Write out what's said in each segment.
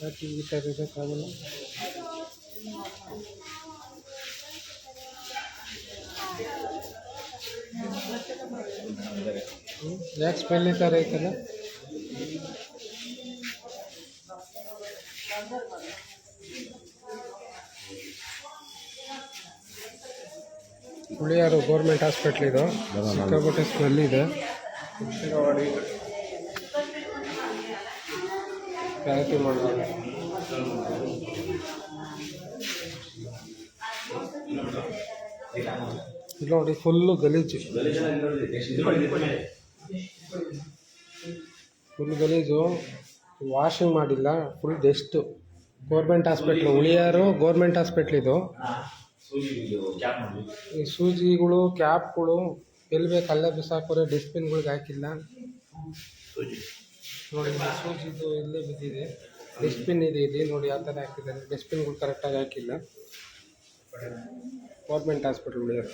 ಯಾಕೆ ಈ ಥರ ಇರೋಕ್ಕಾಗಲ್ಲ ಹ್ಮ್? ಯಾಕೆ ಸ್ಮೆಲ್ ಈ ಥರ ಐತಲ್ಲ ಹುಳಿಯಾರು ಗೌರ್ಮೆಂಟ್ ಹಾಸ್ಪಿಟ್ಲ್ ಇದು ಸಿಕ್ಕಾಪಟ್ಟೆ ಸ್ಮೆಲ್ ಇದೆ ಕ್ಯಾರಿಟಿ ಮಾಡ್ತಾರೆ ನೋಡಿ ಫುಲ್ಲು ಗಲೀಜು. ಫುಲ್ ಗಲೀಜು. ವಾಷಿಂಗ್ ಮಾಡಿಲ್ಲ ಫುಲ್ ಡೆಸ್ಟು ಗೌರ್ಮೆಂಟ್ ಹಾಸ್ಪಿಟ್ಲು ಉಳಿಯಾರು ಗೌರ್ಮೆಂಟ್ ಹಾಸ್ಪಿಟ್ಲ್ ಇದು. ಈ ಸೂಜಿಗಳು ಕ್ಯಾಪ್ಗಳು ಎಲ್ಲಿ ಬೇಕು ಅಲ್ಲೇ ಬಿಸಾಕೋರೆ ಡಸ್ಟ್ಬಿನ್ಗಳಿಗೆ ಹಾಕಿಲ್ಲ. ನೋಡಿ ಇಲ್ಲಿ ಇದು ಇಲ್ಲೇ ಬಿದ್ದಿದೆ. ಡಸ್ಟ್ಬಿನ್ ಇದೆ ಇಲ್ಲಿ. ನೋಡಿ ಯಾವ ಥರ ಹಾಕಿದ್ದಾರೆ. ಡಸ್ಟ್ಬಿನ್ಗಳು ಕರೆಕ್ಟಾಗಿ ಹಾಕಿಲ್ಲ ಗೌರ್ಮೆಂಟ್ ಹಾಸ್ಪಿಟ್ಲ್ ಉಳಿಯೋದು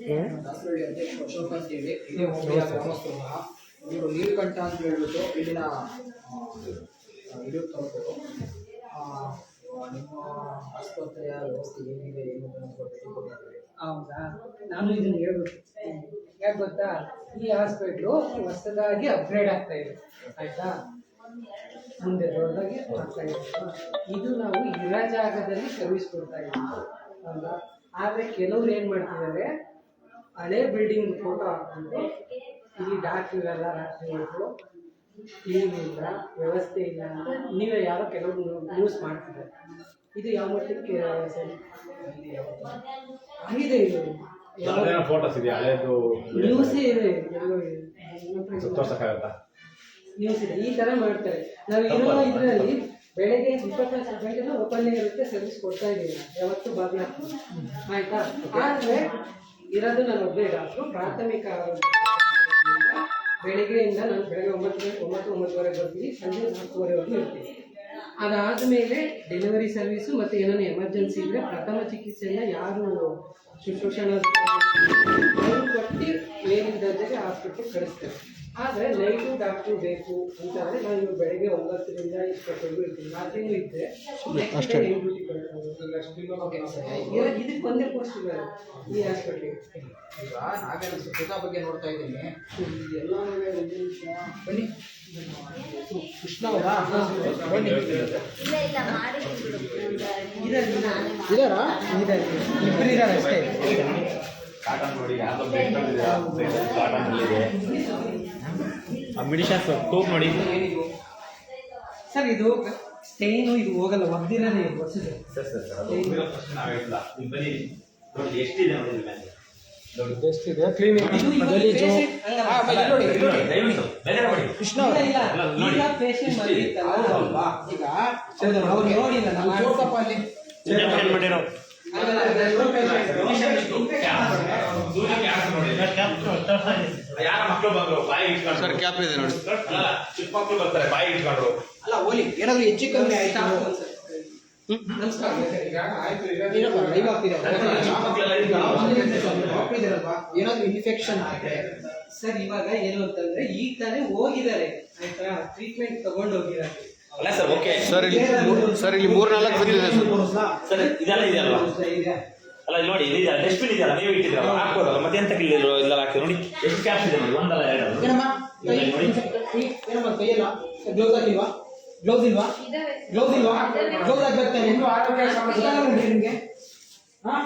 ಹ್ಞೂ ದಾಸರಳ್ಳಿ ಅಧ್ಯಕ್ಷ ಅಶೋಕ್ ಅಂತ ಹೇಳಿ ಇದೇ ಹೋಬಳಿಯ ಗ್ರಾಮಸ್ಥರು ಇವರು ನೀಲಕಂಠ ಅಂತ ಹೇಳ್ಬಿಟ್ಟು ಇಲ್ಲಿನ ಇದು ತಗೊಂಡು ನಿಮ್ಮ ಆಸ್ಪತ್ರೆಯ ವ್ಯವಸ್ಥೆ ಏನಿದೆ ಏನು ಅಂತ ಹೌದಾ? ನಾನು ಇದನ್ನ ಹೇಳ್ಬೇಕು. ಯಾಕೆ ಗೊತ್ತಾ? ಈ ಹಾಸ್ಪಿಟ್ಲು ಹೊಸದಾಗಿ ಅಪ್ಗ್ರೇಡ್ ಆಗ್ತಾ ಇದೆ. ಆಯ್ತಾ? ಮುಂದೆ ದೊಡ್ಡದಾಗಿ ಆಗ್ತಾ ಇದೆ. ಇದು ನಾವು ಇರೋ ಜಾಗದಲ್ಲಿ ಸರ್ವಿಸ್ ಕೊಡ್ತಾ ಇದ್ದೀವಿ. ಹೌದಾ? ಆದರೆ ಕೆಲವ್ರು ಏನು ಮಾಡ್ತಿದ್ದಾರೆ? ಹಳೆ ಬಿಲ್ಡಿಂಗ್ ಫೋಟೋ ಹಾಕೊಂಡು ಇಲ್ಲಿ ಡಾಕ್ಟ್ರಿಗೆಲ್ಲ ರಾತ್ರಿ ಮಕ್ಕಳು ಕ್ಲೀನ್ ಇಲ್ಲ, ವ್ಯವಸ್ಥೆ ಇಲ್ಲ ನೀವೇ ಯಾರೋ ಕೆಲವರು ಯೂಸ್ ಮಾಡ್ತಿದ್ದಾರೆ. ಇದು ಯಾವ ಮಟ್ಟಕ್ಕೆ ಸರಿ? ಆಗಿದೆ ಇದು. ಯಾವ್ದೇನೋ ಫೋಟೋಸ್ ಇದೆಯಾ? ಹಳೇದು ನ್ಯೂಸೇ ಇದೆ ಎಲ್ಲೋ ಇದೆ. ತೋರ್ಸಕ್ಕಾಗತ್ತಾ ನ್ಯೂಸ್ ಇದೆ. ಈ ತರ ಮಾಡ್ತಾರೆ. ನಾವು ಇರೋ ಇದರಲ್ಲಿ ಬೆಳಗ್ಗೆ ಇಪ್ಪತ್ನಾಲ್ಕು ಗಂಟೆನೂ ಓಪನ್ ಇರುತ್ತೆ ಸರ್ವಿಸ್ ಕೊಡ್ತಾ ಇದ್ದೀವಿ ಯಾವತ್ತು ಬಾಗಿಲು ಆಯ್ತಾ? ಆದ್ರೆ ಇರೋದು ನಾನು ಒಬ್ಬೇ ಡಾಕ್ಟ್ರು ಪ್ರಾಥಮಿಕ ಬೆಳಗ್ಗೆಯಿಂದ ನಾನು ಬೆಳಗ್ಗೆ ಒಂಬತ್ತು ಗಂಟೆ ಒಂಬತ್ತು ಒಂಬತ್ತುವರೆಗೆ ಬರ್ತೀನಿ. ಸಂಜೆ ನಾಲ್ಕೂವರೆವರೆಗೂ ಇರ್ತೀನಿ. ಅದಾದಮೇಲೆ ಡೆಲಿವರಿ ಸರ್ವಿಸು ಮತ್ತು ಏನಾದ್ರು ಎಮರ್ಜೆನ್ಸಿ ಇದ್ದರೆ ಪ್ರಥಮ ಚಿಕಿತ್ಸೆಯನ್ನು ಯಾರು ಶುಶ್ರೂಷಣ ಅವರು ಕೊಟ್ಟು ಮೇಲಿನ ದರ್ಜೆಗೆ ಹಾಸ್ಪಿಟ್ಲಿಗೆ ಕಳಿಸ್ತಾರೆ. ಆದರೆ ನೈಟು ಡಾಕ್ಟ್ರು ಬೇಕು ಅಂತಂದರೆ ನಾನು ಬೆಳಗ್ಗೆ ಒಂಬತ್ತರಿಂದ ಇಪ್ಪತ್ತೈದು ಇರ್ತೀನಿ ರಾತ್ರಿನೂ ಇದ್ದರೆ ಇದಕ್ಕೆ ಒಂದೇ ಪೋಸ್ಟ್ ಇದ್ದಾರೆ ಈ ಹಾಸ್ಪಿಟ್ಲಿಗೆ ಈಗ ನಾವೇನು ಸ್ವಚ್ಛತಾ ಬಗ್ಗೆ ನೋಡ್ತಾ ಇದ್ದೀನಿ. ಎಲ್ಲ ಬನ್ನಿ. ಇಲ್ಲ ಇಲ್ಲ ಕಾಟನ್ ನೋಡಿ ಕಾಟನ್ ನೋಡಿ ಸರ್, ಇದು ಸ್ಟೇನು ಇದು ಹೋಗಲ್ಲ ಒದ್ದಿರೋದೇ ಬರ್ಸಿದೆ ಸರ್ ಸರ್ ಸರ್ ನಾವ್ ಬನ್ನಿ, ನೋಡಿ, ಎಷ್ಟಿದೆ ಇಲ್ಲಿ ಎಷ್ಟಿದೆ ಕ್ಲೀನಿಂಗ್ ಗಲೀಜು. patient ಹಂಗಲ್ಲ. ನೋಡಿ, ನೋಡಿ ದಯವಿಟ್ಟು ಬೇಜಾರು ಮಾಡಿ. ಕೃಷ್ಣ ಸರ್ ಕ್ಯಾಪ್ ಇದೆ ನೋಡಿ. ಅಲ್ಲ ಚಿಕ್ಕ ಮಕ್ಕಳು ಬರ್ತಾರೆ ಬಾಯಿ ಇಟ್ಕೊಂಡ್ರು. ಅಲ್ಲ ಓಲಿ ಏನಾದ್ರು ಹೆಚ್ಚು ಕಮ್ಮಿ ಆಯ್ತಾ. ಏನಾದ್ರು ಇನ್ಫೆಕ್ಷನ್ ಆದ್ರೆ ಸರ್ ಇವಾಗ ಏನು ಅಂತಂದ್ರೆ ಈಗ ತಾನೇ ಹೋಗಿದ್ದಾರೆ ಆಯ್ತಾ ಟ್ರೀಟ್ಮೆಂಟ್ ತಗೊಂಡು ಹೋಗಿದ್ದಾರೆ ಅಲ್ಲ ಸರ್ ಓಕೆ ಸರ್ ಇಲ್ಲಿ ಸರ್ ನಾಲ್ಕು ಬಂದಿದೆ ಸರ್ ಇದೆಲ್ಲ ಅಲ್ಲ ನೋಡಿ ಇದು ಡಸ್ಟ್ಬಿನ್ ಇದೆಯಲ್ಲ ನೀವು ಇಟ್ಟಿದ್ರಲ್ಲ ಹಾಕೋದಲ್ಲ ಮತ್ತೆ ಎಂತ ಇಲ್ಲಿ ಇಲ್ಲ ನೋಡಿ ಎಷ್ಟು ಕ್ಯಾಪ್ ಇದೆ ಒಂದಲ್ಲ ಎರಡಲ್ಲ ಗ್ಲೌಸ್ ಇಲ್ವಾ? ಗ್ಲೌಸ್ ಇಲ್ವಾ? ಗ್ಲೌಸ್ ಹಾಕ್ಬೇಕು ತಾನೆ ಇನ್ನೂ ಆರೋಗ್ಯ ಸಮಸ್ಯೆ ನಿಮಗೆ ನಿಮ್ಗೆ. ಹಾ?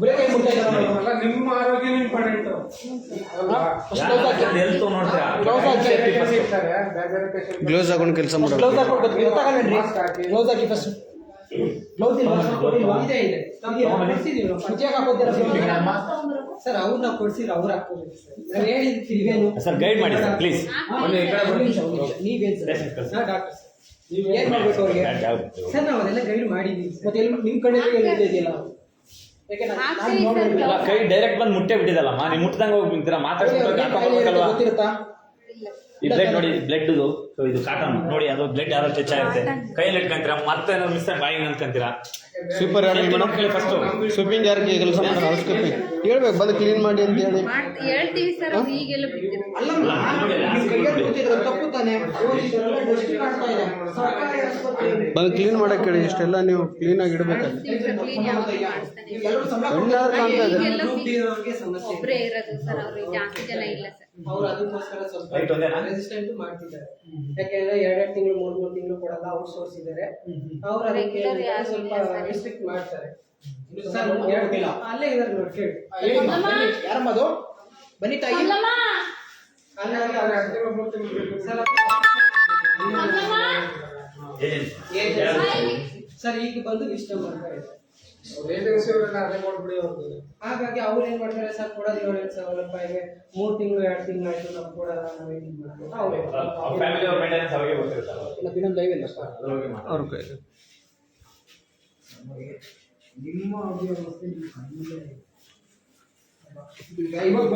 ಬರೀ ಕೈ ಮುಟ್ತಾ ಇದ್ದಾರಲ್ಲ ನಿಮ್ಮ ಆರೋಗ್ಯ ಇಂಪಾರ್ಟೆಂಟು ಹೆಲ್ತ್ ನೋಡ್ತೀರಾ ಗ್ಲೌಸ್ ಹಾಕೊಂಡು ಕೆಲಸ ಮಾಡೋದು. ಗ್ಲೌಸ್ ಹಾಕೊಂಡು ಗ್ಲೌಸ್ ಹಾಕಿ. ಫಸ್ಟ್ ಇದೆ ನಾವು. ಸರ್ ಅವ್ರನ್ನ ನಾವು ಕೊಡ್ಸಿದ್ರು ಅವ್ರು ಹಾಕೋಬೇಕು ಸರ್ ನಾವು ಸರ್ ಗೈಡ್ ಮಾಡಿ ಸರ್ ಪ್ಲೀಸ್ ನೀವೇನು ಸರ್ ನಾ ಡಾಕ್ಟರ್ ಸರ್ ಏನ್ ಮಾಡ್ಬೇಕು ಅವ್ರಿಗೆ? ಸರ್ ನಾವು ಅದೆಲ್ಲ ಗೈಡ್ ಮಾಡಿದ್ದೀವಿ ಮತ್ತೆ ಎಲ್ಲಿ ನಿಮ್ಮ ಕಡೆ. ಕೈ ಡೈರೆಕ್ಟ್ ಬಂದು ಮುಟ್ಟೆ ಬಿಟ್ಟಿದಲ್ಲ ನೀವು ಮುಟ್ಟದಂಗೆ ಹೋಗಿ ನಿಂತೀರಾ ಮಾತಾಡ್ಸ್ಕೊಂಡು ಗೊತ್ತಿರುತ್ತಾ? ಈ ಬ್ಲಡ್ ನೋಡಿ ಬ್ಲಡ್ ಸೊ ಇದು ಕಾಟನ್ ನೋಡಿ ಅದು ಬ್ಲಡ್ ಯಾರು ಟಚ್ ಆಗುತ್ತೆ. ಕೈಯಲ್ಲಿ ಇಟ್ಕೊಂತೀರಾ ಮತ್ತೆ ಏನಾದ್ರು ಮಿಸ್ ಬಾಯಿಗೆ ಅನ್ಕೊಂತೀರಾ ಸೂಪರ್ ಯಾರು ಮೇಡಮ್ ಕೇಳಿ ಫಸ್ಟ್ ಸ್ವೀಪಿಂಗ್ ಯಾರಿಗೆ ಕೆಲಸ ಮಾಡಿ ಹೌಸ್ ಕೀಪಿಂಗ್ ಹೇಳ್ಬೇಕು ಬಂದು ಕ್ಲೀನ್ ಮಾಡಿ ಅಂತ ಹೇಳಿ. ಹೇಳ್ತೀವಿ ಸರ್ ಈಗೆಲ್ಲ ಬಂದು ಕ್ಲೀನ್ ಮಾಡಕ್ಕೆ ಹೇಳಿ ಇಷ್ಟೆಲ್ಲ ನೀವು ಕ್ಲೀನ್ ಆಗಿ ಇಡಬೇಕು. ಎಲ್ಲರೂ ಕಾಣ್ತಾ ಇದೆ ಒಂದೇನಾ? ರೆಸಿಸ್ಟೆಂಟ್ ಮಾಡ್ತಿದ್ದಾರೆ. ಯಾಕೆಂದ್ರೆ ಎರಡೆರಡು ತಿಂಗಳು ಮೂರ್ ಮೂರು ತಿಂಗಳು ಕೊಡಲ್ಲ ಔಟ್ಸೋರ್ಸ್ ಇದ್ದಾರೆ ಅವ್ರು ಅದಕ್ಕೆ ಸ್ವಲ್ಪ ರಿಸ್ಟ್ರಿಕ್ಟ್ ಮಾಡ್ತಾರೆ ಅಲ್ಲೇ ಇದಾರೆ ನೋಡಿ ಕೇಳಿ ಹೇಳಿಮ್ಮ, ಯಾರಮ್ಮ ಅದು ಬನ್ನಿ ತಾಯಿ ಅಲ್ಲೇ ಅವ್ರು ಸರ್ ಸರ್ ಈಗ ಬಂದು ಇಷ್ಟ ಮಾಡ್ತಾರೆ ಇದೆ ಹಾಗಾಗಿ ಅವ್ರು ಏನ್ ಮಾಡ್ತಾರೆ ಸರ್ ಕೊಡೋದು ಏಳು ಸಾವಿರ ರೂಪಾಯಿಗೆ ಮೂರ್ ತಿಂಗಳು ಎರಡು ತಿಂಗಳು ಆಯ್ತು ನಾವು ಕೊಡಲ್ಲ ನಾವು ಏನ್ ಮಾಡ್ತೀವಿ ಅವ್ರು ಮತ್ತೆ ಇನ್ನೊಂದು ಲೈವ್ ಇಲ್ಲ ಸರ್. ಅವ್ರ ಕೈ ನಿಮ್ಮ ಅವ್ಯವಸ್ಥೆ ನಿಮ್ಮ ಇದೆ. ಈಗ ಇವಾಗ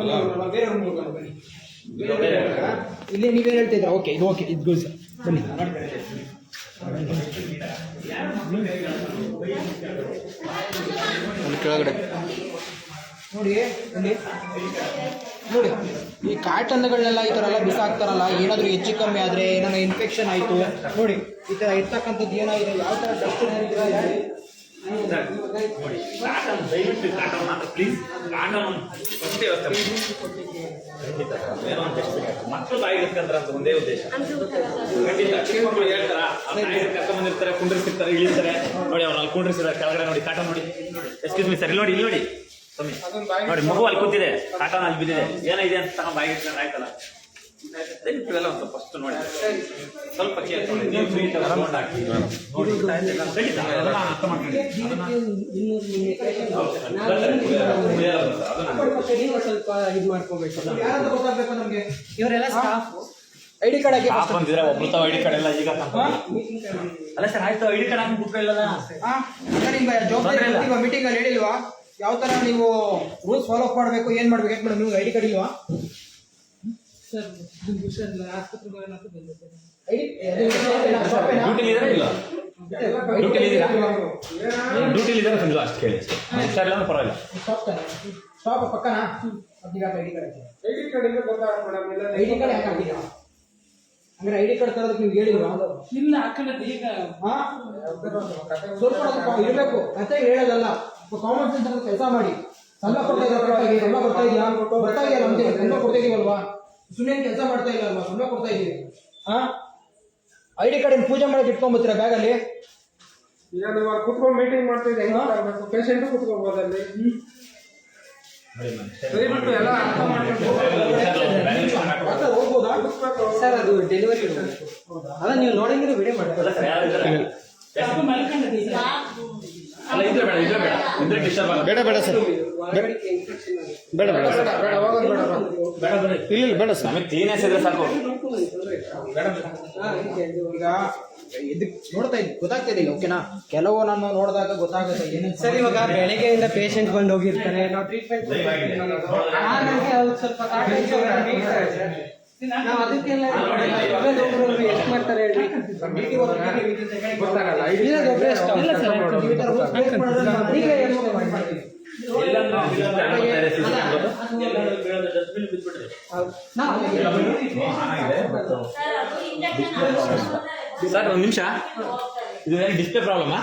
ಬೇರೆ ಬನ್ನಿ. ಇಲ್ಲೇ ನೀವೇನು ಹೇಳ್ತಿದ್ರ ಓಕೆ ಇದು ಓಕೆ ಇದು ಬನ್ನಿ. ಕೆಳಗಡೆ. ನೋಡಿ, ಇಲ್ಲಿ. ನೋಡಿ, ಈ ಕಾಟನ್ಗಳನ್ನೆಲ್ಲ ಈ ಥರ ಎಲ್ಲ ಬಿಸಾಕ್ತಾರಲ್ಲ, ಏನಾದರೂ ಹೆಚ್ಚು ಕಮ್ಮಿ ಆದರೆ ಏನಾದ್ರು ಇನ್ಫೆಕ್ಷನ್ ಆಯಿತು. ನೋಡಿ, ಈ ಥರ ಇರ್ತಕ್ಕಂಥದ್ದು ಏನಾಗಿದೆ? ಯಾವ ಥರ ಡಸ್ಟ್ ಕಾಟನ್ ದಯವಿಟ್ಟು ಪ್ಲೀಸ್ ಅಂತ ಒಂದೇ ಉದ್ದೇಶ ಚಿಕ್ಕ ಮಕ್ಕಳು ನೋಡಿ ಅವ್ರು ಅಲ್ಲಿ ಕುಂಡ್ರಿಸಿದ್ದಾರೆ ಕೆಳಗಡೆ ನೋಡಿ. ಕಾಟನ್ ನೋಡಿ ಎಕ್ಸ್ಕ್ಯೂಸ್ ಮಿ ಸರ್ ಇಲ್ಲಿ ನೋಡಿ ಇಲ್ಲಿ ನೋಡಿ ನೋಡಿ ಮಗು ಅಲ್ಲಿ ಕೂತಿದೆ ಕಾಟನ್ ಅಲ್ಲಿ ಬಿದ್ದಿದೆ ಏನಿದೆ ಅಂತ ಬಾಯಿ ಆಯ್ತಲ್ಲ ದಯವಿಟ್ಟು ಇವೆಲ್ಲ ಒಂದು ಫಸ್ಟ್ ನೋಡಿ. ಸ್ವಲ್ಪ ಕೇರ್ ತಗೊಳ್ಳಿ. ನೀವು free ಇದ್ದಾಗ ತಗೊಂಡ್ ಹಾಕಿ. ನೋಡಿ, ಖಂಡಿತ ಅದನ್ನ ಅರ್ಥ ಮಾಡ್ಕೊಳ್ಳಿ. ನೀವು ಸ್ವಲ್ಪ ಇದು ಮಾಡ್ಕೋಬೇಕಲ್ಲ ಯಾರಂತ ಗೊತ್ತಾಗಬೇಕು ನಮಗೆ? ಇವರೆಲ್ಲ ಸ್ಟಾಫ್ ಐ ಡಿ ಕಾರ್ಡ್ ಆಗಿ ಬಂದಿದ್ರೆ ಒಬ್ರು ತಾವ ಐಡಿ ಕಾರ್ಡ್ ಎಲ್ಲ ಈಗ ಅಲ್ಲ ಸರ್ ಆಯ್ತು. ಐಡಿ ಕಾರ್ಡ್ ಹಾಕಿ ಬುಕ್ ಹಾ. ಸರ್ ನಿಮ್ಗೆ ಜವಾಬ್ದಾರಿ ಮೀಟಿಂಗ್ ಅಲ್ಲಿ ಹೇಳಿಲ್ವಾ? ಯಾವ ತರ ನೀವು ರೂಲ್ಸ್ ಫಾಲೋ ಮಾಡಬೇಕು ಏನ್ ಮಾಡ್ಬೇಕು? ಏನ್ ನಿಮ್ಗೆ ಐಡಿ ಕಾರ್ಡ್ ಇಲ್ವಾ? ಸರ್ ಹುಷಾರಿಲ್ಲ ಕೇಳಿ ಹುಷಾರಿಲ್ಲ ಪರವಾಗಿಲ್ಲ stop stop card card card ಹಾಕಿಲ್ಲ ಐ ಡಿ ಕಾರ್ಡ್ ತರೋದಕ್ಕೆ ನೀವು ಹೇಳಿದ್ರು ಇಲ್ಲ ಹಾಕೊಂಡದ್ದು ಈಗ ಹಾ ಸ್ವಲ್ಪ ಇರಬೇಕು ಅಂತ ಹೇಳೋದಲ್ಲ ಕಾಮನ್ ಕೆಲಸ ಮಾಡಿ ಸಣ್ಣ ಕೊಡ್ತಾ ಇದ್ದಾರೆ? ಎಲ್ಲ ಕೊಡ್ತಾ ಇದೆಯಾ ಬರ್ತಾ ಇದೆಯಲ್ಲ ಅಂತ ಸಂಬಳ ಕೊಡ್ತಾ ಇದೀವಲ್ವಾ ಸುಮ್ಮನೆ ಕೆಲಸ ಮಾಡ್ತಾ ಇಲ್ಲ ಅಲ್ವಾ? ಸುಮ್ಮನೆ ಕೊಡ್ತಾ ಇದೀವಿ ಹಾ? ಐ ಡಿ ಕಾರ್ಡ್ ಪೂಜೆ ಮಾಡಕ್ಕೆ ಇಟ್ಕೊಂಡ್ಬತ್ತೀರಾ ಬ್ಯಾಗಲ್ಲಿ ಈಗ ನೀವು ಅಲ್ಲಿ ಕುತ್ಕೊಂಡು ಮೀಟಿಂಗ್ ಮಾಡ್ತಿದ್ದೆ. ಹೆಂಗ್ ಮಾಡ್ಬೇಕು? ಪೇಷಂಟ್ ಕುತ್ಕೋಬಹುದು ಅಲ್ಲಿ. ದಯವಿಟ್ಟು ಎಲ್ಲ ಅರ್ಥ ಡಾಕ್ಟರ್ ಹೋಗ್ಬೋದಾ. ಸರ್ ಅದು ಡೆಲಿವರಿ ಅಲ್ಲ ನೀವು ವಿಡಿಯೋ ಮಾಡ್ತಾರೆ ಅಲ್ಲ ಇದ್ರೆ ಬೇಡ ಇದ್ರೆ ಬೇಡ. ಇದ್ರೆ ಡಿಸ್ಟರ್ಬ್ ಆಗಲ್ಲ ಬೇಡ ಬೇಡ ಸರ್. ಬೇಡ ಬೇಡ ಇಲ್ಲ ಇಲ್ಲ ಬೇಡ ಸರ್. ನಮಗೆ ಕ್ಲೀನೆಸ್ ಇದ್ರೆ ಸಾಕು. ಈಗ ಇದು ನೋಡ್ತಾ ಇದ್ದೆ ಗೊತ್ತಾಗ್ತಿದೆ ಓಕೆನಾ ಕೆಲವು ನಾನು ನೋಡಿದಾಗ ಗೊತ್ತಾಗುತ್ತೆ ಏನೇನು ಸರ್ ಇವಾಗ ಬೆಳಗ್ಗೆಯಿಂದ ಪೇಷಂಟ್ ಬಂದು ಹೋಗಿರ್ತಾರೆ. ನಾವು ಟ್ರೀಟ್ಮೆಂಟ್ ಸ್ವಲ್ಪ ನಾವು ಅದಕ್ಕೆಲ್ಲ ಎಷ್ಟು ಮಾಡ್ತಾರೆ ಹೇಳಿ? ಗೊತ್ತಾಗಲ್ಲ. ಇಲ್ಲ ಸರ್ ಈಗ ಸರ್ ಒಂದು ನಿಮಿಷ. ಇದು ಏನು ಡಿಸ್ಪ್ಲೇ ಪ್ರಾಬ್ಲಮಾ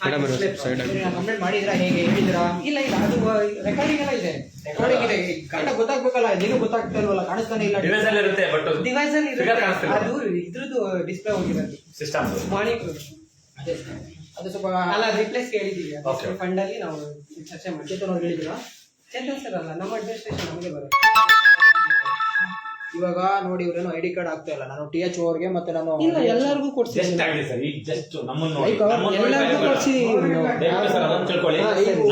ಕಂಪ್ಲೇಂಟ್ ಮಾಡಿದ್ರಾ ಹೇಗೆ ಹೇಳಿದ್ರಾ? ಇಲ್ಲ ಇಲ್ಲ ಅದು ರೆಕಾರ್ಡಿಂಗ್ ಎಲ್ಲ ಇದೆ. ರೆಕಾರ್ಡಿಂಗ್ ಇದೆ. ಕರೆಕ್ಟ್ ಗೊತ್ತಾಗ್ಬೇಕಲ್ಲ ನೀನು ಗೊತ್ತಾಗ್ತಾ ಇಲ್ವಲ್ಲ ಕಾಣಿಸ್ತಾನೆ ಇಲ್ಲ. ಡಿವೈಸ್ ಅಲ್ಲಿ ಇರುತ್ತೆ ಬಟ್ ಡಿವೈಸ್ ಅಲ್ಲಿ ಇರುತ್ತೆ. ಅದು ಇದ್ರದ್ದು ಡಿಸ್ಪ್ಲೇ ಹೋಗಿರೋದು ಸಿಸ್ಟಮ್ ಮಾನಿಟರ್ ಅದೇ. ಅದು ಸ್ವಲ್ಪ ಅಲ್ಲ ರಿಪ್ಲೇಸ್ ಕೇಳಿದ್ದೀವಿ Okay. ಫಂಡ್ ಅಲ್ಲಿ ನಾವು ಚರ್ಚೆ ಮಾಡಿ ಚೇತನ್ ಅವ್ರು ಹೇಳಿದ್ರು ಚೇತನ್ ಸರ್ ಅಲ್ಲ ನಮ್ಮ ಅಡ್ಮಿನಿಸ್ಟ್ರೇಷನ್ ನಮಗೆ ಬರುತ್ತೆ. ಇವಾಗ ನೋಡಿ ಇವ್ರೇನು ಐ ಡಿ ಕಾರ್ಡ್ ಆಗ್ತಾ ಇಲ್ಲ. ನಾನು ಟಿ ಎಚ್ ಅವ್ರಿಗೆ ಮತ್ತೆ ನಾನು ಇಲ್ಲ ಎಲ್ಲರಿಗೂ ಕೊಡ್ತೀನಿ ಜಸ್ಟ್ ಆಗಲಿ ಸರ್ ಈಗ ಜಸ್ಟ್ ನಮ್ಮನ್ನ ನೋಡಿ. Like ಅವ್ರು ನಮ್ಮನ್ನ ನೋಡಿ ಎಲ್ಲರಿಗೂ ಭಯ ಕೊಡ್ಸಿದ್ದೀವಿ ಬೇಡ. ನಾವು. ದಯವಿಟ್ಟು ಸರ್ ಅದನ್ನ ತಿಳ್ಕೊಳ್ಳಿ.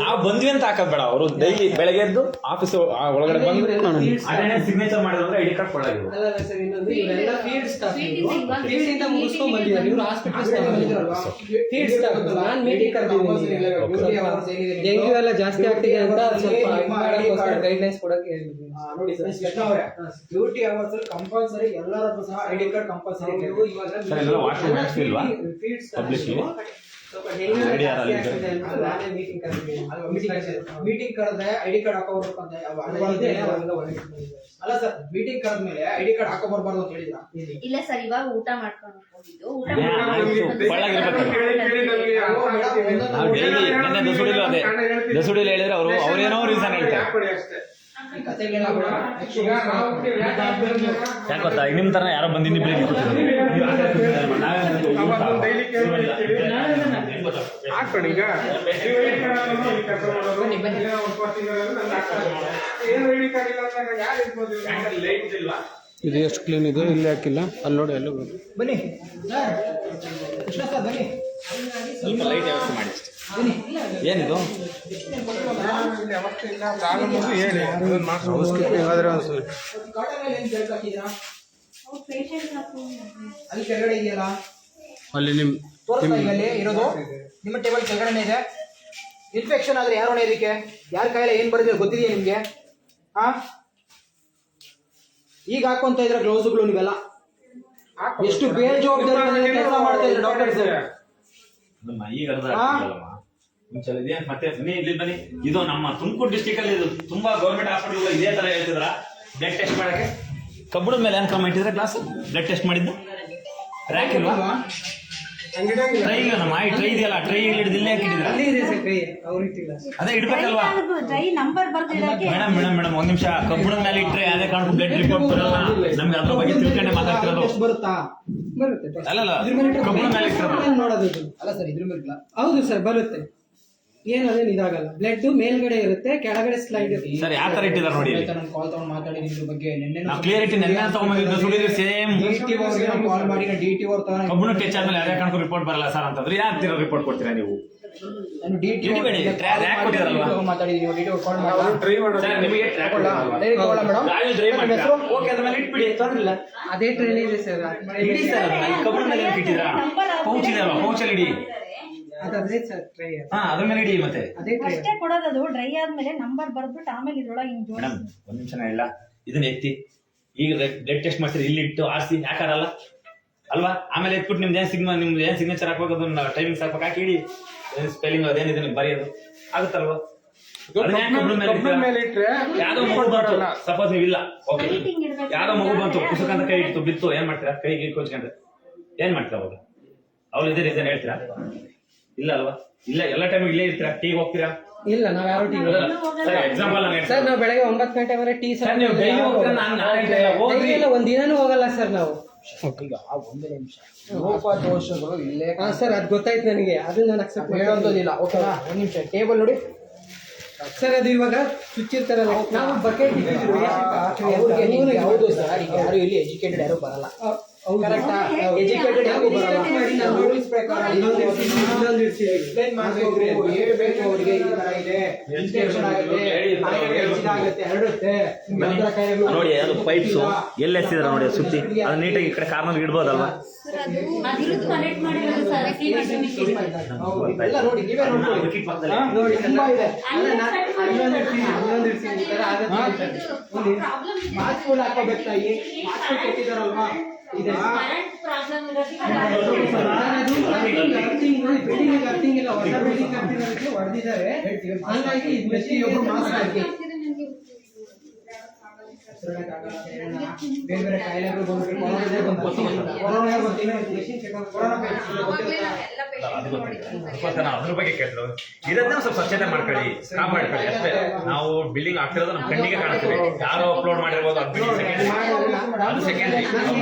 ನಾವು ಬಂದ್ವಿ ಅಂತ ಹಾಕೋದ್ ಬೇಡ ಅವರು. ಡೈಲಿ ಬೆಳಗ್ಗೆ ಎದ್ದು ಆಫೀಸ್ ಒಳಗಡೆ ಬಂದ್ರೆ ಸಿಗ್ನೇಚರ್ ಮಾಡಿದ್ರೆ ಐಡಿ ಕಾರ್ಡ್ ಕೊಡಲಾಗಿದೆ ಅಲ್ಲ ಅಲ್ಲ ಸರ್ ಇನ್ನೊಂದು ಇವರೆಲ್ಲ ಫೀಲ್ಡ್ ಸ್ಟಾಫ್ Field ಇಂದ ಇವಾಗ ಫೀಲ್ಡ್ ಇಂದ ಮುಗಿಸ್ಕೊಂಡ್ ಬಂದಿದ್ದಾರೆ. ಇವರು ಹಾಸ್ಪಿಟಲ್ ಸ್ಟಾಫ್ ಹೇಳಿದ್ರಲ್ವಾ? ಫೀಲ್ಡ್ ಸ್ಟಾಫ್ ನಾನು ಮೀಟಿಂಗ್ ಡೆಂಗ್ಯೂ ಎಲ್ಲ ಜಾಸ್ತಿ ಆಗ್ತಿದೆ ಅಂತ ಸ್ವಲ್ಪ ಗೈಡ್ಲೈನ್ಸ್ ಕೊಡಕ್ಕೆ ಹೇಳಿದ್ವಿ ನೋಡಿ ಸರ್. ಕೃಷ್ಣ ಅವರೇ. ಡ್ಯೂಟಿ ಕಂಪಲ್ಸರಿ ಎಲ್ಲರದ್ದು ಸಹ ಐಡಿ ಕಾರ್ಡ್ ಕಂಪಲ್ಸರಿ ಇವಾಗ ಸರ್ ಎಲ್ಲ ವಾಶ್ರೂಮ್ ಮಾಡಿಸ್ತಿಲ್ವಾ ಪಬ್ಲಿಕ್ಲಿ ಐಡಿ ಯಾರು ಮೀಟಿಂಗ್ ಕರೆದ್ರೆ ಐಡಿ ಕಾರ್ಡ್ ಹಾಕೋ ಬರ್ಬೇಕು ಅಂತ ಅಲ್ಲ ಸರ್ ಮೀಟಿಂಗ್ ಕರೆದ್ಮೇಲೆ ಐ ಡಿ ಕಾರ್ಡ್ ಹಾಕೋ ಬರ್ಬಾರ್ದು ಅಂತ ಹೇಳಿದ್ರ? ಇಲ್ಲ. ಸರ್ ಇವಾಗ ಊಟ ಮಾಡ್ಕೊಂಡು ಹೋಗಿದ್ದು. ಊಟ ಏ, ಆಯ್ತು. ಒಳಗಿರ್ಬೇಕಲ್ಲ. ನಾವು ಡೈಲಿ ನಿನ್ನೆ ದಸುಡಿಲು ಅದೇ. ದಸುಡಿಲು ಹೇಳಿದ್ರೆ ಅವರು ಅವ್ರೇನೋ ರೀಸನ್ ಹೇಳ್ತಾರೆ. ಯಾಕೆ ಗೊತ್ತಾ? ಈಗ ನಿಮ್ಮ ತರ ಯಾರೋ ಬಂದು ಈಗ ಇದು ಎಷ್ಟು ಕ್ಲೀನ್ ಇದೆ? ಇಲ್ಲಿ ಹಾಕಿಲ್ಲ. ಅಲ್ಲಿ ನೋಡಿ ಅಲ್ಲಿ ಬನ್ನಿ. ಬನ್ನಿ. ಸ್ವಲ್ಪ ಲೈಟ್ ವ್ಯವಸ್ಥೆ ಮಾಡಿ ಏನಿದು? ಅಲ್ಲಿ ಕೆಳಗಡೆ ಇದೆಯಲ್ಲ ಅಲ್ಲಿ ನಿಮ್ಮ ತೋರಿಸ್ತಾ ಇರೋದು. ನಿಮ್ಮ ಟೇಬಲ್ ಕೆಳಗಡೆನೇ ಇದೆ. ಇನ್ಫೆಕ್ಷನ್ ಆದ್ರೆ ಯಾರು ಇದಕ್ಕೆ ಯಾರ ಕಾಯಿಲೆ ಏನ್ ಬರೆದಿದೆ ಗೊತ್ತಿದೆಯಾ ನಿಮ್ಗೆ? ಹಾ ಈಗ ಹಾಕೊಂತ ಇದ್ರ ಗ್ಲೌಸ್ಗಳು ನೀವೆಲ್ಲ. ಎಷ್ಟು ಬೇಜವಾಬ್ದಾರಿ ಕೆಲಸ ಮಾಡ್ತಾ ಇದ್ರೆ ಡಾಕ್ಟರ್ಸ್? ಇದೇನ್ ಮತ್ತೆ ಬನ್ನಿ ಇಲ್ಲಿ ಬನ್ನಿ. ಇದು ನಮ್ಮ ತುಮಕೂರು ಡಿಸ್ಟಿಕ್ ಅಲ್ಲಿ ಇದು ತುಂಬಾ ಗೌರ್ಮೆಂಟ್ ಹಾಸ್ಪಿಟಲ್ ಇದೇ ತರ ಹೇಳ್ತಿದ್ರ. ಬ್ಲಡ್ ಟೆಸ್ಟ್ ಮಾಡಕ್ಕೆ. ಕಬ್ಬಣದ ಮೇಲೆ ಏನ್ ಕ್ರಮ ಇಟ್ಟಿದ್ರೆ ಕ್ಲಾಸ್ ಬ್ಲಡ್ ಟೆಸ್ಟ್ ಮಾಡಿದ್ದು? ರ್ಯಾಕ್ ಇಲ್ವಾ? ಟ್ರೈ ಇಲ್ಲ ನಮ್ಮ ಈ ಟ್ರೈ ಇದೆಯಲ್ಲ ಟ್ರೈ ಇಲ್ಲೇ ಅಲ್ಲಿ ಅವ್ರು ಅದೇ ಇಡ್ಬೇಕಲ್ವಾ? ಡ್ರೈ ನಂಬರ್ ಬರ್ದಿಡಕ್ಕೆ ಮೇಡಮ್ ಮೇಡಮ್ ಮೇಡಮ್ ಒಂದ್ ನಿಮಿಷ. ಕಬ್ಬಣದ ಮೇಲೆ ಇಟ್ರೆ ಅದೇ ಕಾರಣ ಬ್ಲಡ್ ರಿಪೋರ್ಟ್ ಬರಲ್ಲ. ನಮ್ಗೆ ಅದ್ರ ಬಗ್ಗೆ ತಿಳ್ಕೊಂಡೆ ಮಾತಾಡ್ತಿರೋದು. ಬರುತ್ತಾ. ಅಲ್ಲಲ್ಲ ಕಬ್ಬಣದ ಮೇಲೆ ಇಟ್ಟಿರೋದು ಅಲ್ಲ ಸರ್ ಇದ್ರ ಮೇಲೆ ಹೌದು ಸರ್ ಬರುತ್ತೆ. ಏನು ಅದೇನು ಇದಾಗಲ್ಲ. ಬ್ಲಡ್ ಮೇಲ್ಗಡೆ ಇರುತ್ತೆ ಕೆಳಗಡೆ ಸ್ಲೈಡ್ ಇರುತ್ತೆ. ಸರ್ ಯಾವ ತರ ಇಟ್ಟಿದ್ದಾರೆ ನೋಡಿ ಇಲ್ಲಿ. ನಾನು ಕಾಲ್ ತಗೊಂಡು ಮಾತಾಡಿದ್ದೀನಿ ಇದ್ರ ಬಗ್ಗೆ. ನಿನ್ನೆ ನಾವು ಕ್ಲಿಯರಿಟಿ ನೆನ್ನೆ ತಗೊಂಡ್ಬಂದಿದ್ದು ಸುಳಿದ್ರೆ ಸೇಮ್ ಡಿಟಿ ಅವ್ರಿಗೆ ಕಾಲ್ ಮಾಡಿ ಡಿಟಿ ಅವ್ರ ತಗೊಂಡು ಕಬ್ಬಣ ಟಚ್ ಆದ್ಮೇಲೆ ಅದೇ ಕಾರಣಕ್ಕೂ ರಿಪೋರ್ಟ್ ಬರಲ್ಲ ಸರ್ ಅಂತಂದ್ರೆ ಯಾಕೆ ರಿಪೋರ್ಟ್ ಕೊಡ್ತೀರಾ ನೀವು? ನಾನು ಡಿ ಟಿ ಇಡಬೇಡಿ, ಟ್ರ್ಯಾ- ರ್ಯಾಕ್ ಕೊಟ್ಟಿದಾರಲ್ವಾ? ಮಾತಾಡಿದ್ದೀನಿ. ಡಿ ಟಿ ಕಾಲ್ ಮಾಡಿ ಸರ್ ನಿಮಗೆ ಟ್ರ್ಯಾಕ್ ಕೊಡಲ್ಲ. ಡೈರೆಕ್ಟ್ ತಗೊಳ್ಳ ಮೇಡಮ್ ಗಾಳಿ ಡ್ರೈವ್ ಮಾಡ್ತೀರಾ ಓಕೆ ಅದ್ರ ಮೇಲೆ ಇಟ್ಬಿಡಿ. ತೊಂದ್ರೆ ಇಲ್ಲ. ಅದೇ ಟ್ರೈನ್ ಇದೆ ಸರ್. ಇಡಿ ಸರ್ ಕಬ್ಬಣ ಮೇಲೆ ಪೌಚ್ ಇದೆ ಅಲ್ವಾ? ಪೌಚಲ್ಲಿ ಇಡಿ. ಹಾ ಅದ್ರ ಮೇಲೆ ಇಡಿ ಮತ್ತೆ. ಅಷ್ಟೇ ಕೊಡೋದದು ಡ್ರೈ ಆದ್ಮೇಲೆ ನಂಬರ್ ಬರ್ದ್ಬಿಟ್ಟು ಆಮೇಲೆ ಇದ್ರೊಳಗೆ ಹಿಂಗ್ ಜೋಡಿಸಿ ಮೇಡಮ್ ಒಂದ್ ನಿಮಿಷ ಇಲ್ಲ. ಇದನ್ನ ಎತ್ತಿ. ಈಗ ಬ್ಲಡ್ ಟೆಸ್ಟ್ ಮಾಡ್ತೀರಿ ಇಲ್ಲಿ ಇಟ್ಟು ಆರಿಸಿ ಯಾಕಾರಲ್ಲ ಅಲ್ವಾ? ಆಮೇಲೆ ಎತ್ಬಿಟ್ಟು ನಿಮ್ದು ಏನ್ ಸಿಗ್ಮ ನಿಮ್ದು ಏನ್ ಸಿಗ್ನೇಚರ್ ಹಾಕ್ಬೇಕು ಅದನ್ನ ಟೈಮಿಂಗ್ಸ್ ಹಾಕ್ಬೇಕು. ಹಾಕಿ ಇಡಿ. ಸ್ಪೆಲ್ಲಿಂಗ್ ನಿಮ್ಗೆ ಬರೆಯೋದು. ಆಗುತ್ತಲ್ವಾ? ಅದನ್ನ ಯಾಕೆ ಕಬ್ಬಣದ ಮೇಲೆ ಇಡ್ತೀರಾ? ಇಟ್ರೆ ಯಾವ್ದೋ ಮಗು ಬಂತು. ಸಪೋಸ್ ನೀವು ಇಲ್ಲ. ಓಕೆ ಯಾವ್ದೋ ಮಗು ಬಂತು. ಪುಸ್ತಕ ಅಂತ ಕೈ ಇಟ್ಟು ಬಿತ್ತು. ಏನ್ ಮಾಡ್ತೀರಾ? ಕೈಗೆ ಕೊಚ್ಕೊಂಡ್ರೆ ಏನ್ ಮಾಡ್ತೀರಾ ಅವಾಗ? ಅವ್ರು ಇದೇ ರೀಸನ್ ಹೇಳ್ತೀರಾ? ಇಲ್ಲ ಅಲ್ವಾ ಇಲ್ಲ ಎಲ್ಲ ಟೈಮ್ ಇಲ್ಲೇ ಇರ್ತೀರಾ ಟೀಗೆ ಹೋಗ್ತೀರಾ ಇಲ್ಲ ನಾವ್ ಯಾರು ಟೀ ಸರ್ ಎಕ್ಸಾಂಪಲ್ ನಾನು ಸರ್ ನಾವು ಬೆಳಗ್ಗೆ ಒಂಬತ್ತು ಬರೆ ಟೀ ಸರ್, ನೀವು ಡೈಲಿ ಹೋಗ್ತೀರಾ? ನಾನು ನಾನ್ ಇಲ್ಲ. ಒಂದ್ ದಿನಾನೂ ಹೋಗಲ್ಲ ಸರ್ ನಾವು ಈಗ ಒಂದು ನಿಮಿಷ ಲೋಪದೋಷಗಳು ಇಲ್ಲೇ ಹಾ ಸರ್ ಅದು ಗೊತ್ತಾಯ್ತು ನನಗೆ ಅದು ನಾನು ಅಕ್ಸೆಪ್ಟ್ ಮಾಡೋದಿಲ್ಲ ಓಕೆನಾ ಒಂದ್ ನಿಮಿಷ ಟೇಬಲ್ ನೋಡಿ ಸರ್ ಅದು ಇವಾಗ ಚುಚ್ಚಿರ್ತಾರಲ್ಲ ನಾವು ಬಕೆಟ್ ಅವ್ರಿಗೆ ಸರ್ ಯಾರು ಇಲ್ಲಿ ಎಜುಕೇಟೆಡ್ ಯಾರು ಬರಲ್ಲ ಎಜುಕೇಟೆಡ್ ನೋಡಿ ಅದು ಪೈಪ್ಸ್ ಎಲ್ಲಿ ಎತ್ತಿದ್ರ ನೋಡಿ ಸುತ್ತಿ. ಅದು ನೀಟಾಗಿ ಈ ಕಡೆ ಕಾರ್ನಲ್ಲಿ ಇಡ್ಬೋದಲ್ವಾ? ಸರ್ ಇದೆ. ಅರ್ಥಿಂಗ್, ಅರ್ಥಿಂಗ್ ನೋಡಿ, building ಗೆ ಅರ್ಥಿಂಗ್ ಇಲ್ಲ, ಹೊಸ building ಕಟ್ತಿರೋದಕ್ಕೆ ಹೊಡ್ದಿದ್ದಾರೆ. ಹಂಗಾಗಿ ಇದು ಪ್ರತಿಯೊಬ್ರು ಮಾಸ್ಕ್ ಹಾಕಿ. ಬೇರೆ ಕೊರೋನಾ ನಾವು ಬಗ್ಗೆ ಇದನ್ನ ಸ್ವಲ್ಪ ಸ್ವಚ್ಛತೆ ಮಾಡ್ಕೊಳ್ಳಿ ಕಾಪಾಡ್ಕೊಳ್ಳಿ ಅಷ್ಟೇ ನಾವು ಬಿಲ್ಡಿಂಗ್ ಆಗ್ತಿರೋದು ನಮ್ಮ ಕಣ್ಣಿಗೆ ಕಾಣುತ್ತೆ ಯಾರು ಅಪ್ಲೋಡ್ ಮಾಡಿರ್ಬೋದು ಅದು ಅದು ಸೆಕೆಂಡ್ರಿ ನಾವು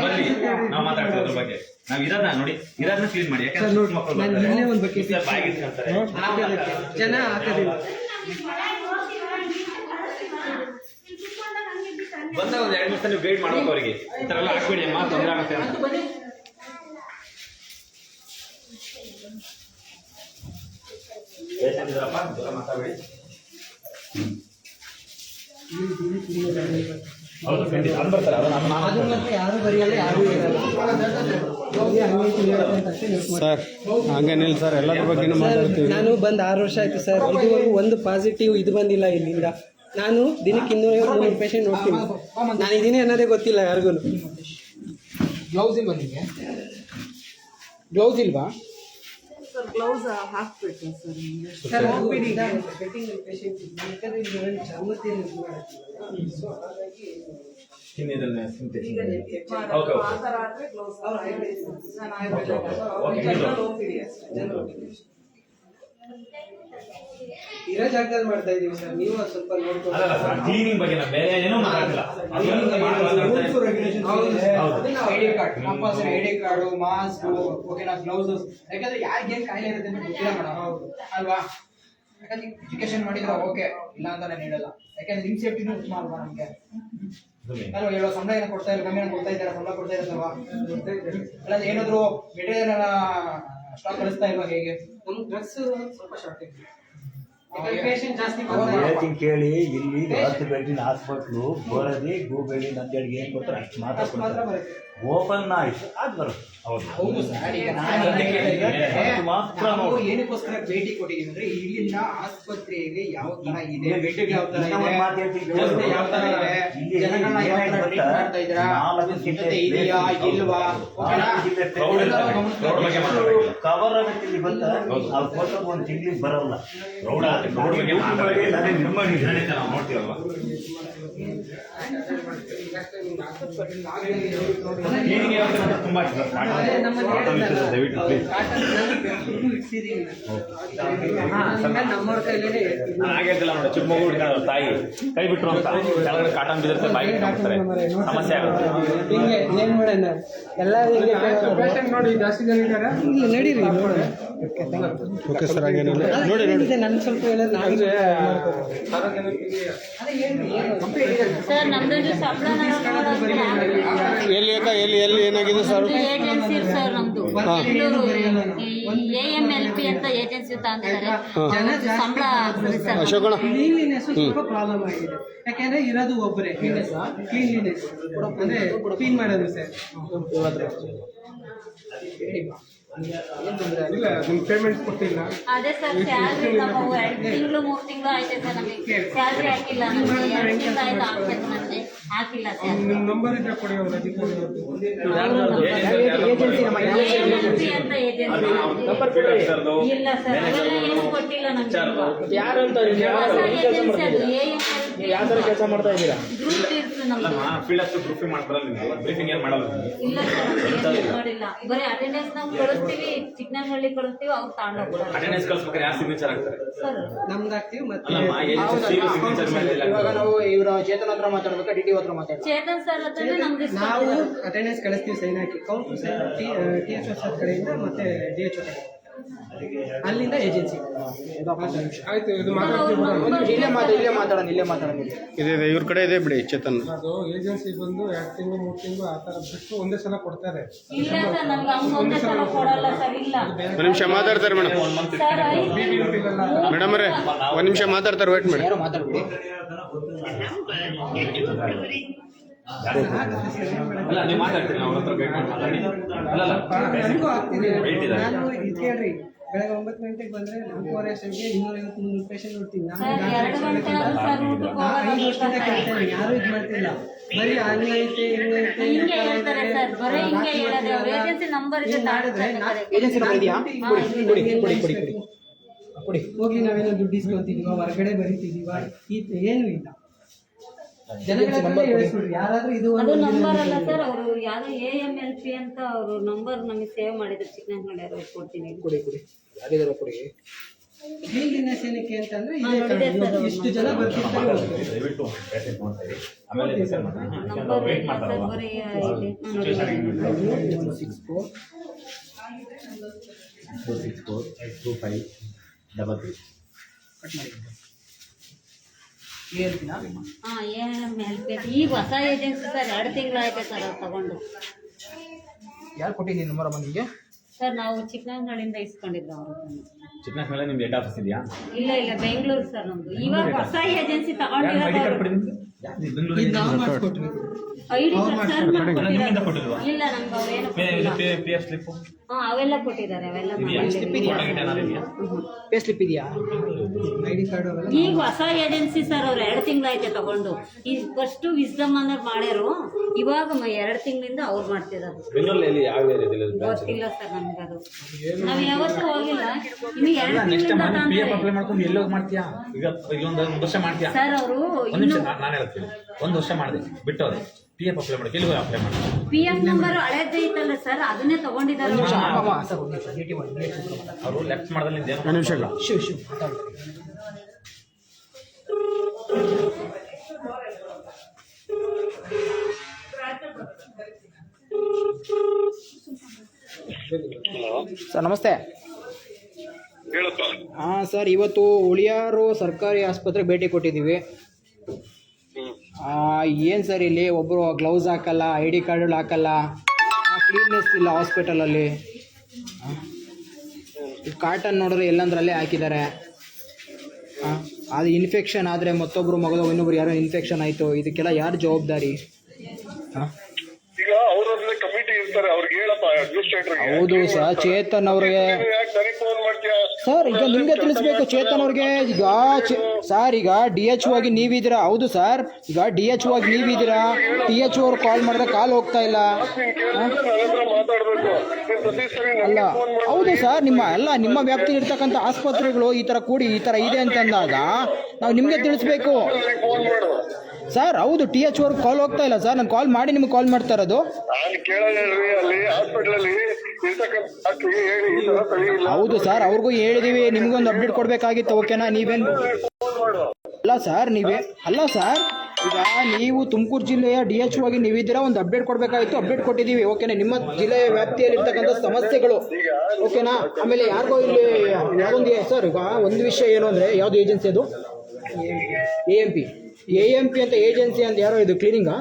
ನಾವು ಮಾತಾಡ್ತೀವಿ ಅದ್ರ ಬಗ್ಗೆ ನಾವು ಇರೋದನ್ನ ನೋಡಿ ಇರೋದನ್ನ ಕ್ಲೀನ್ ಮಾಡಿ ಯಾಕಂದ್ರೆ ಮಕ್ಕಳು ಬಾಯಿಗೆ. ಜನ ಬಂದಾಗ ಒಂದು ಎರಡು ಗೈಡ್ ಮಾಡ್ಬೇಕು ಅವರಿಗೆ. ಈ ತರ ಎಲ್ಲ ಹಾಕ್ಬೇಡಿ ಅಮ್ಮ ತೊಂದರೆ ಆಗುತ್ತೆ ಅಂತ. Patient ಇದಾರಪ್ಪ, ದೂರ ಮಾತಾಡ್ಬೇಡಿ. ಹೌದು ಖಂಡಿತ. ಅದು ಬರ್ತಾರೆ ಅದು ನಮ್ಮ ಅದು ಮಾತ್ರ ಯಾರು ಬರೆಯಲ್ಲ ಯಾರು ಇರಲ್ಲ ಹೋಗಿ ಹಂಗೆ clear ಅಂತ ಅಷ್ಟೇ ಸರ್ ಹಂಗೇನಿಲ್ಲ ಸರ್ ಎಲ್ಲದ್ರ ಬಗ್ಗೆ ಮಾತಾಡ್ತೀವಿ. ನಾನು ಬಂದ್ ಆರು ವರ್ಷ ಆಯ್ತು ಸರ್. ಇದುವರೆಗೂ ಒಂದು ಪಾಸಿಟಿವ್ ಇದು ಬಂದಿಲ್ಲ ಇಲ್ಲಿಂದ. ನಾನು ದಿನಕ್ಕೆ ಇನ್ನೂರು ಮುನ್ನೂರು ಪೇಷಂಟ್ ನೋಡ್ತೀನಿ. ನಾನಿದ್ದೀನಿ ಅನ್ನೋದೇ ಗೊತ್ತಿಲ್ಲ ಯಾರಿಗೂ ಗ್ಲೌಸ್ ಇಲ್ವಾ ನಿಮಗೆ? ಗ್ಲೌಸ್ ಇಲ್ವಾ? ಸರ್ ಹಾಕ್ಬೇಕು ಸರ್ ಸರ್ ಹೋಗ್ಬಿಡಿ. ಇರೋ ಜಾಗದಲ್ಲಿ ಮಾಡ್ತಾ ಇದೀವಿ ಸರ್. ನೀವು ಸ್ವಲ್ಪ ನೋಡ್ಕೊಂಡು. ಅಲ್ಲ ಸರ್ ಕ್ಲೀನಿಂಗ್ ಬಗ್ಗೆ ನಾನು ಬೇರೆ ಏನೂ ಮಾತಾಡ್ತಿಲ್ಲ. ID card compulsory ID card mask ಓಕೆನಾ ಗ್ಲೌಸಸ್ ಯಾಕಂದ್ರೆ ಯಾರಿಗೆ ಏನ್ ಕಾಯಿಲೆ ಇರುತ್ತೆ ಅಂತ ಗೊತ್ತಿಲ್ಲ ಮೇಡಮ್. ಅಲ್ವಾ? ಯಾಕಂದ್ರೆ ಎಜುಕೇಶನ್ ಮಾಡಿದ್ರೆ ಓಕೆ ಇಲ್ಲ ಅಂತ ನಾನು ಹೇಳಲ್ಲ. ಯಾಕಂದ್ರೆ ನಿಮ್ ಸೇಫ್ಟಿನೂ ಉತ್ತಮ ಅಲ್ವಾ ನಮ್ಗೆ? ಅಲ್ವಾ? ಹೇಳೋ ಸಂಬಳ ಏನೋ ಕೊಡ್ತಾ ಇಲ್ಲ ಕಮ್ಮಿ ಕೊಡ್ತಾ ಇದ್ದಾರೆ ಸಂಬಳ ಕೊಡ್ತಾ ಅಲ್ಲ ಏನಾದ್ರು ಮೆಟೀರಿಯಲ್ ಸ್ಟಾಕ್ ಕಳಿಸ್ತಾ ಇಲ್ವಾ ಹೇಗೆ? ನಮ್ ಡ್ರೆಸ್ ಸ್ವಲ್ಪ ಶಾರ್ಟೇಜ್ ಪೇಷಂಟ್ ಜಾಸ್ತಿ ಬರ್ತಾ ಇಲ್ಲ. ಹೇಳ್ತೀನಿ ಕೇಳಿ ಇಲ್ಲಿ ಹತ್ತು ಬೆಡ್ಡಿನ ಹಾಸ್ಪಿಟ್ಲು ಬೋರದಿ ಗೂಬೆಳ್ಳಿ ನಂದೇಳಿಗೆ ಏನ್ ಕೊಡ್ತಾರೆ ಅಷ್ಟು ಮಾತ್ರ ಕೊಡ್ತಾರೆ. ಓಪನ್ ಆಯ್ತು ಅದು ಬರುತ್ತೆ. ಹೌದು. ಹೌದು ಸರ್. ಈಗ ನಾನು ಅದಕ್ಕೆ ಮಾತ್ರ ನಾವು ಏನಕ್ಕೋಸ್ಕರ ಭೇಟಿ ಕೊಟ್ಟಿದ್ದೀವಿ ಅಂದ್ರೆ ಇಲ್ಲಿನ ಆಸ್ಪತ್ರೆಗೆ ಯಾವ ತರ ಇದೆ ಬೆಡ್ಗೆ ಯಾವ ತರ ಒಂದು ಮಾತು ಇದೆ ಹೇಳ್ತೀನಿ ವ್ಯವಸ್ಥೆ ಯಾವ ತರ ಇದೆ ಜನಗಳನ್ನ ಯಾವ ತರ ಟ್ರೀಟ್ ಮಾಡ್ತಾ ಇದ್ದೀರಾ ನಾಲ್ಕು ಸಿದ್ಧತೆ ಇದೆಯಾ. ಇಲ್ವಾ. ಕವರ್ ಆಗುತ್ತೆ. ಇಲ್ಲಿ ಬಂತ ಆ ಫೋಟೋ ಒಂದು ತಿಂಗಳಿಗೆ ಬರಲ್ಲ. ಆಗುತ್ತೆ. Crowd ಬಗ್ಗೆ. ಅದೇ ನಿರ್ಮಾಣ. ನೋಡ್ತೀವಲ್ವಾ? ತುಂಬಾ ದಯವಿಟ್ಟು ಪ್ಲೀಸ್ ತಾಯಿ ಕೈ ಬಿಟ್ರು ಅಂತ ಕೆಳಗಡೆ ಕಾಟನ್ ಬಿದ್ದಿರ್ತಾರೆ ಬಾಯಿ ಸಮಸ್ಯೆ ಆಗುತ್ತೆ ಹಿಂಗೆ ಏನು ಮಾಡೋಣ ಎಲ್ಲ ನೋಡಿ ಜಾಸ್ತಿ ಜನ ಇದ್ದಾರೆ ನಡೀರಿ ಓಕೆ ಸರ್ ಹಾಗೇನಿಲ್ಲ ನೋಡಿ ನೋಡಿ. ನನ್ ಸ್ವಲ್ಪ ಹೇಳಿದ್ರೆ ನಾನು ಅಂದ್ರೆ ಸಾರ್ವಜನಿಕರಿಗೆ ಸರ್ ನಮ್ದು ಸಂಬಳ ಎಲ್ಲಿ ಅಕ್ಕ ಎಲ್ಲಿ ಎಲ್ಲಿ ಏನಾಗಿದೆ ಸರ್? ಏಜೆನ್ಸಿ ಸರ್ ನಮ್ದು. Bengaluru A M L P ಅಂತ ಏಜೆನ್ಸಿ ತಂದಿದ್ದಾರೆ. ಸಂಬಳ ಸರ್ ಅಶೋಕಣ್ಣ. ಕ್ಲೀನ್ಲಿನೆಸ್ ಸ್ವಲ್ಪ ಪ್ರಾಬ್ಲಮ್ ಆಗಿದೆ. ಯಾಕೆಂದ್ರೆ ಇರೋದು ಒಬ್ಬರೇ ಕ್ಲೀನ್ಲಿನೆಸ್ ಅಂದ್ರೆ ಕ್ಲೀನ್ ಮಾಡೋದು ಸರ್. ಇಲ್ಲ ನಿಮ್ಮ ಪೇಮೆಂಟ್ ಕೊಟ್ಟಿಲ್ಲ. ಅದೇ ಸರ್ ಸ್ಯಾಲ್ರಿ ನಮ್ಮ ಎರಡು ತಿಂಗಳು ಮೂರು ತಿಂಗಳು ಆಯ್ತು ಸರ್ ನಮಗೆ. ಸ್ಯಾಲ್ರಿ ಹಾಕಿಲ್ಲ ನಮಗೆ. ಎರಡು ತಿಂಗಳು ಆಯ್ತು ಹಾಕ್ಬೇಕು ನನಗೆ ಹಾಕಿಲ್ಲ ಸರ್ ನಿಮ್ಮ ನಂಬರ್ ಇದ್ರೆ ಕೊಡಿ ಅವ್ರ ಅಧಿಕಾರಿ ಏಜೆನ್ಸಿ ನಮ್ಮ ಏಜೆನ್ಸಿ ಅಂತ ಏಜೆನ್ಸಿ? ಇಲ್ಲ ಸರ್ ಅವೆಲ್ಲ ಏನು ಕೊಟ್ಟಿಲ್ಲ ನಮಗೆ. ಯಾರಂತ ಹೊಸ ಏಜೆನ್ಸಿ ಅದು AML ಕೆಲಸ ಮಾಡ್ತಾ ಇದ್ದೀರಾ? ಅಲ್ಲಮ್ಮ ಫೀಲ್ಡ್ ಅಷ್ಟು ಬ್ರೀಫಿಂಗ್ ಮಾಡ್ತಾರಲ್ಲ ನಿಮ್ಗೆ ಬ್ರೀಫಿಂಗ್ ಏನು ಮಾಡಲ್ಲ ಇಲ್ಲ ಸರ್ ಏನು ಮಾಡಿಲ್ಲ. ಬರೀ ಅಟೆಂಡೆನ್ಸ್ ನಾವು ಕಳಿಸ್ತೀವಿ ಚಿಕ್ಕನಹಳ್ಳಿ ಕಳಿಸ್ತೀವಿ ಅವ್ರು ತಗೊಂಡೋಗ್ತಾರೆ ಅಟೆಂಡೆನ್ಸ್ ಕಳ್ಸ್ಬೇಕಾದ್ರೆ ಯಾರು ಸಿಗ್ನೇಚರ್ ಆಗ್ತಾರೆ ಸರ್. ನಮ್ದು ಹಾಕ್ತೀವಿ ಮತ್ತೆ ಅಲ್ಲಮ್ಮ ಏಜೆನ್ಸಿ ಸಿಗ್ನೇಚರ್ ಮೇಲೆ ಇವಾಗ ನಾವು ಇವ್ರ ಚೇತನ್ ಹತ್ರ ಮಾತಾಡ್ಬೇಕಾ ಡಿ ಟಿ ಹತ್ರ ಮಾತಾಡ್ಬೇಕು? ಚೇತನ್ ಸರ್ ಹತ್ರನೇ ನಾವು ಅಟೆಂಡೆನ್ಸ್ ಕಳಿಸ್ತೀವಿ ಸೈನ್ ಹಾಕಿ. ಕೌಂಟ್ ಟಿ ಟಿ ಎಚ್ ಕಡೆಯಿಂದ ಮತ್ತೆ ಡಿ ಎಚ್ ಅಲ್ಲಿಂದ ಏಜೆನ್ಸಿ. ಆಯ್ತು ಇದು ಮಾತಾಡ್ತೀವಿ. ಇಲ್ಲೇ ಮಾತು ಇಲ್ಲೇ ಮಾತಾಡೋಣ ಇಲ್ಲೇ ಮಾತಾಡೋಣ. ಇದೆ ಇದೆ ಇವ್ರ ಕಡೆ ಇದೆ ಬಿಡಿ ಚೇತನ್. ಅದು ಏಜೆನ್ಸಿ ಬಂದು ಎರಡು ತಿಂಗಳು ಮೂರು ತಿಂಗಳು ಆ ಥರ ಬಿಟ್ಟು ಒಂದೇ ಸಲ ಕೊಡ್ತಾರೆ ಇಲ್ಲ ಸರ್ ನಮ್ಗೆ ಹಂಗ ಒಂದೇ ಸಲ ಕೊಡಲ್ಲ ಸರ್ ಇಲ್ಲ. ಒಂದು ನಿಮಿಷ ಮಾತಾಡ್ತಾರೆ ಮೇಡಮ್. ಸರ್ ಮೇಡಮ್ ಅವರೇ ಒಂದು ನಿಮಿಷ ಮಾತಾಡ್ತಾರೆ ವೇಟ್ ಮಾಡಿ. ಯಾರು ಮಾತಾಡ್ಬಿಡಿ. ಅಲ್ಲ ನೀವು ಮಾತಾಡ್ತೀರಿ ನಾವು ಅವ್ರ ಹತ್ರ ಗೈಡ್ ಮಾಡಿ ಮಾತಾಡಿ. ಅಲ್ಲ ಅಲ್ಲ. ನನಗೂ ಆಗ್ತಿದೆ Wait ಇದೆ. ನಾನು ಇದು ಕೇಳ್ರಿ ಬೆಳಗ್ಗೆ ಒಂಬತ್ತು ಗಂಟೆಗೆ ಬಂದ್ರೆ ನಾಲ್ಕೂವರೆ ಅಷ್ಟೊತ್ತಿಗೆ ಇನ್ನೂರೈವತ್ತು ಮುನ್ನೂರು ಪೇಷಂಟ್ ನೋಡ್ತೀನಿ. ನಾನು ಸರ್ ಗಂಟೆ ಆದ್ರೂ ಸರ್ ಊಟಕ್ಕೆ ನಾ ಐದು ವರ್ಷದಿಂದ ಕೇಳ್ತಾ ಯಾರು ಇದು ಮಾಡ್ತಿಲ್ಲ. ಬರೀ ಹಂಗೈತೆ ಹಿಂಗೈತೆ ಈ ಹೇಳ್ತಾರೆ ಸರ್ ಬರೀ ಹಿಂಗೆ ನಾವೇನೋ ದುಡ್ಡು ಇಸ್ಕೊಂತಿದೀವ ಹೊರಗಡೆ ಬರೀತಿದೀವ ಈ ಏನು ಇಲ್ಲ ಜನಗಳ ಹತ್ರನೇ ಹೇಳಿಸ್ಬಿಡ್ರಿ ಯಾರಾದ್ರೂ ಇದು ಅದು ಒಂದು ನಂಬರ್ ಅಲ್ಲ ಸರ್ ಅವರು ಯಾರೋ ಎ ಎಂ ಎಲ್ ಪಿ ಅಂತ ಅವರು ನಂಬರ್ ನಮಗೆ ಸೇವ್ ಮಾಡಿದ್ರು. ಚಿಕ್ಕನಹಳ್ಳಿ ಅವ್ರು ಕೊಡ್ತೀನಿ. ಕೊಡಿ ಕೊಡಿ. ಯಾರಿದಾರೋ ಕೊಡಿ. ಅಂತಂದ್ರೆ. ಇಷ್ಟು ಜನ ದಯವಿಟ್ಟು ಆಮೇಲೆ ಮಾಡೋಣ. ವೇಟ್ ಮಾಡ್ತಾರೆ. Six four two six four two five double three cut ಮಾಡಿ. ಹಾ ಏನು ಹೆಲ್ಪ್ ಈಗ ಹೊಸ ಏಜೆನ್ಸಿ ಸರ್ ಎರಡು ತಿಂಗಳಾಯ್ತು ಸರ್ ಅದು ತಗೊಂಡು. ಯಾರು ಕೊಟ್ಟಿದ್ದೀನಿ ನಂಬರ್ ನಿಮಗೆ ಸರ್ ನಾವು ಚಿಕ್ಕನಹಳ್ಳಿಯಿಂದ ಇಸ್ಕೊಂಡಿದ್ದು ಅವರು. ಹತ್ರನೇ. ಚಿಕ್ಕನ ಮೇಲೆ ನಿಮ್ದು ಹೆಡ್ ಆಫೀಸ್ ಇದೆಯಾ? ಇಲ್ಲ ಇಲ್ಲ ಬೆಂಗಳೂರು ಸರ್ ನಮ್ದು. ಇವಾಗ ಹೊಸ ಏಜೆನ್ಸಿ ತಗೊಂಡಿರೋದು ಅವೆಲ್ಲ ಕೊಟ್ಟಿದ್ದಾರೆ ಅವೆಲ್ಲ ಸ್ಲಿಪ್ ಇದೆಯಾ? ಈಗ ಹೊಸ ಏಜೆನ್ಸಿ ಸರ್ ಅವ್ರು ಎರಡು ತಿಂಗಳಾಯ್ತು ತಗೊಂಡು. ಈ ಫಸ್ಟ್ ವಿಸ್ಡಮ್ ಅನ್ನೋರು ಮಾಡ್ಯಾರು ಇವಾಗ ಎರಡು ತಿಂಗಳಿಂದ ಅವ್ರು ಮಾಡ್ತಿದ್ದಾರೆ ಗೊತ್ತಿಲ್ಲ ಸರ್ ನಮ್ಗದು ನಾವ್ ಯಾವತ್ತೂ ಹೋಗಿಲ್ಲ. ಪಿ ಎಫ್ ಅಪ್ಲೈ ಮಾಡ್ಕೊಂಡು ಎಲ್ಲೋ ಮಾಡ್ತೀಯಾ? ಈಗ ಇಲ್ಲೊಂದು ಒಂದು ವರ್ಷ ಮಾಡ್ತೀಯಾ? ಸರ್ ಅವರು ಒಂದು ನಿಮಿಷ ನಾನು ಹೇಳ್ತೀನಿ. ಒಂದು ವರ್ಷ ಮಾಡಿದೆ ಬಿಟ್ಟೋದೆ ಪಿ ಎಫ್ ಅಪ್ಲೈ ಮಾಡಿ ಎಲ್ಲಿಗೆ ಅಪ್ಲೈ ಮಾಡಿ? ಪಿ ಎಫ್ ನಂಬರ್ ಹಳೇದೇ ಇತ್ತಲ್ಲ ಸರ್ ಅದನ್ನೇ ತಗೊಂಡಿದ್ದಾರೆ ಅವ್ರು. ನಿಮಿಷ ಲೆಫ್ಟ್ ಮಾಡಿದ್ರೆ ಏನು ಶಿವ್ ಶಿವ್ ಸರ್ ನಮಸ್ತೆ. ಹಾಂ ಸರ್ ಇವತ್ತು ಉಳಿಯಾರು ಸರ್ಕಾರಿ ಆಸ್ಪತ್ರೆಗೆ ಭೇಟಿ ಕೊಟ್ಟಿದ್ದೀವಿ. ಏನು ಸರ್ ಇಲ್ಲಿ ಒಬ್ಬರು ಗ್ಲೌಸ್ ಹಾಕಲ್ಲ ಐ ಡಿ ಕಾರ್ಡ್ಗಳು ಹಾಕಲ್ಲ ಕ್ಲೀನ್ನೆಸ್ ಇಲ್ಲ ಹಾಸ್ಪಿಟಲಲ್ಲಿ ಕಾಟನ್ ನೋಡಿದ್ರೆ ಎಲ್ಲಂದ್ರಲ್ಲೇ ಹಾಕಿದ್ದಾರೆ. ಅದು ಇನ್ಫೆಕ್ಷನ್ ಆದರೆ ಮತ್ತೊಬ್ಬರು ಮಗದ ಇನ್ನೊಬ್ರು ಯಾರೋ ಇನ್ಫೆಕ್ಷನ್ ಆಯಿತು ಇದಕ್ಕೆಲ್ಲ ಯಾರು ಜವಾಬ್ದಾರಿ? ಆ? ಈಗ ಅವ್ರದ್ರಲ್ಲಿ ಕಮಿಟಿ ಇರ್ತಾರೆ ಅವ್ರಿಗೆ ಹೇಳಪ್ಪ ಅಡ್ಮಿನಿಸ್ಟ್ರೇಟರ್ಗೆ ಹೌದು ಸರ್ ಚೇತನ್ ಅವ್ರಿಗೆ ಯಾಕೆ ನನಗೆ ಫೋನ್ ಮಾಡ್ತೀಯಾ? ಸರ್ ಈಗ ನಿಮ್ಗೆ ತಿಳಿಸ್ಬೇಕು ಚೇತನ್ ಅವ್ರಿಗೆ. ಈಗ ಚೇ- ಸರ್ ಈಗ ಡಿ ಎಚ್ ಆಗಿ ನೀವಿದ್ದೀರಾ? ಹೌದು ಸರ್. ಈಗ ಡಿ ಎಚ್ ಆಗಿ ನೀವಿದ್ದೀರಾ? ಟಿ ಎಚ್ ಅವ್ರು ಕಾಲ್ ಮಾಡಿದ್ರೆ ಕಾಲ್ ಹೋಗ್ತಾ ಇಲ್ಲ. ನೀನ್ ಕೇಳಿದ್ರೆ ನನ್ನ ಹತ್ರ ಮಾತಾಡ್ಬೇಕು ನೀನ್ ಪ್ರತಿ ಸರಿ ಅಲ್ಲ ನನಗೆ ಫೋನ್ ಮಾಡಿ ಹೌದು ಸರ್ ನಿಮ್ಮ ಎಲ್ಲ ನಿಮ್ಮ ವ್ಯಾಪ್ತಿಯಲ್ಲಿ ಇರ್ತಕ್ಕಂಥ ಆಸ್ಪತ್ರೆಗಳು ಈ ಥರ ಕೂಡಿ ಈ ಥರ ಇದೆ ಅಂತಂದಾಗ ನಾವು ನಿಮಗೆ ತಿಳಿಸ್ಬೇಕು. ಫೋನ್ ಮಾಡು ಸರ್ ಹೌದು ಟಿ ಎಚ್ ಅವ್ರಿಗೆ ಕಾಲ್ ಹೋಗ್ತಾ ಇಲ್ಲ. ಸರ್ ನಾನು ಕಾಲ್ ಮಾಡಿ ನಿಮ್ಗೆ ಕಾಲ್ ಮಾಡ್ತಾ ಇರೋದು. ನಾನು ಕೇಳೋದು ಅಲ್ಲಿ ಹಾಸ್ಪಿಟಲ್ ಅಲ್ಲಿ ಇರ್ತಕ್ಕಂಥ ಡಾಕ್ಟ್ರಿಗೆ ಹೇಳಿ ಈ ತರ ಸರಿ ಇಲ್ಲ. ಹೌದು ಸರ್ ಅವ್ರಿಗೂ ಹೇಳಿದೀವಿ ನಿಮ್ಗೊಂದು ಅಪ್ಡೇಟ್ ಕೊಡಬೇಕಾಗಿತ್ತು ಓಕೆನಾ ನೀವೇನು ಫೋನ್ ಮಾಡು. ಅಲ್ಲ ಸರ್ ನೀವೇ ಅಲ್ಲ ಸರ್ ಈಗ ನೀವು ತುಮಕೂರು ಜಿಲ್ಲೆಯ ಡಿ ಎಚ್ ಹೋಗಿ ನೀವಿದ್ದೀರಾ? ಒಂದು ಅಪ್ಡೇಟ್ ಕೊಡಬೇಕಾಗಿತ್ತು ಅಪ್ಡೇಟ್ ಕೊಟ್ಟಿದ್ದೀವಿ ಓಕೆನಾ ನಿಮ್ಮ ಜಿಲ್ಲೆಯ ವ್ಯಾಪ್ತಿಯಲ್ಲಿ ಇರ್ತಕ್ಕಂಥ ಸಮಸ್ಯೆಗಳು ಓಕೆನಾ ಆಮೇಲೆ ಯಾರಿಗೋ ಇಲ್ಲಿ ಯಾರೊಂದು ಸರ್ ಈಗ ಒಂದು ವಿಷಯ ಏನು ಅಂದರೆ ಯಾವುದು ಏಜೆನ್ಸಿ ಅದು? A M P A M P ಅಂತ ಏಜೆನ್ಸಿ ಅಂತ ಯಾರೋ ಇದು ಕ್ಲೀನಿಂಗಾ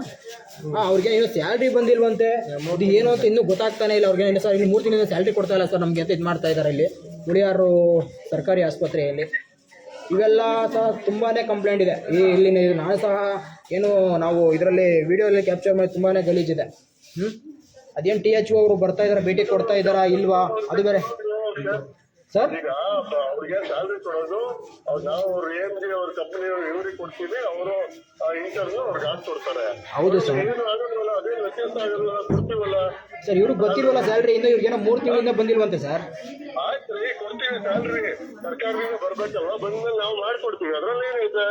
ಹಾಂ ಅವ್ರಿಗೆ ಏನೋ ಸ್ಯಾಲ್ರಿ ಬಂದಿಲ್ವಂತೆ. ಇದು ಏನು ಅಂತ ಇನ್ನೂ ಗೊತ್ತಾಗ್ತಾನೆ ಇಲ್ಲ. ಅವ್ರಿಗೆ ಸರ್, ಇಲ್ಲಿ ಮೂರು ದಿನದಿಂದ ಸ್ಯಾಲ್ರಿ ಕೊಡ್ತಾ ಇಲ್ಲ ಸರ್, ನಮಗೆ ಅಂತ ಇದು ಮಾಡ್ತಾ ಇದ್ದಾರೆ ಇಲ್ಲಿ? ಮುಳಿಯಾರು ಸರ್ಕಾರಿ ಆಸ್ಪತ್ರೆಯಲ್ಲಿ. ಇವೆಲ್ಲ ಸಹ ತುಂಬಾ ಕಂಪ್ಲೇಂಟ್ ಇದೆ. ಈ ಇಲ್ಲಿ ನಾನು ಸಹ ಏನು ನಾವು ಇದರಲ್ಲಿ ವಿಡಿಯೋದಲ್ಲಿ ಕ್ಯಾಪ್ಚರ್ ಮಾಡಿ ತುಂಬಾ ಗಲೀಜಿದೆ. ಹ್ಞೂ ಅದೇನು ಟಿ ಎಚ್ ಅವರು ಬರ್ತಾ ಇದ್ದಾರೆ ಭೇಟಿ ಕೊಡ್ತಾ ಇದ್ದಾರಾ ಇಲ್ವಾ? ಅದು ಬೇರೆ. ಸರ್? ಈಗ ಅವ್ರಿಗೆ ಸ್ಯಾಲ್ರಿ ಕೊಡೋದು ಅವ್ರು ನಾವು ಅವ್ರ ಜಿ ಅವ್ರ ಕಂಪನಿ ಇವ್ರಿಗೆ ಕೊಡ್ತೀವಿ ಅವರು ಇಂಟರ್ನ್ ಅವ್ರಿಗೆ ಹಾಕಿ ಕೊಡ್ತಾರೆ. ಹೌದು ಸರ್. ಏನು ಆಗೋದಿಲ್ಲ ಅದೇ ವ್ಯತ್ಯಾಸ ಆಗಲ್ಲ ಕೊಡ್ತೀವಲ್ಲ. ಸರ್ ಇವ್ರಿಗೆ ಗೊತ್ತಿಲ್ವಲ್ಲ ಸ್ಯಾಲ್ರಿ ಇಂದ ಇವ್ರಿಗೇನೋ ಮೂರು ತಿಂಗಳಿಂದ ಬಂದಿಲ್ವಂತೆ ಸರ್? ಆಯ್ತು ರೀ ಕೊಡ್ತೀವಿ ಸ್ಯಾಲ್ರಿ ಸರ್ಕಾರದಿಂದ ಬರ್ಬೇಕಲ್ಲ ಬಂದ್ಮೇಲೆ ನಾವು ಮಾಡ್ಕೊಡ್ತೀವಿ. ಅದ್ರಲ್ಲಿ ಏನಿದೆ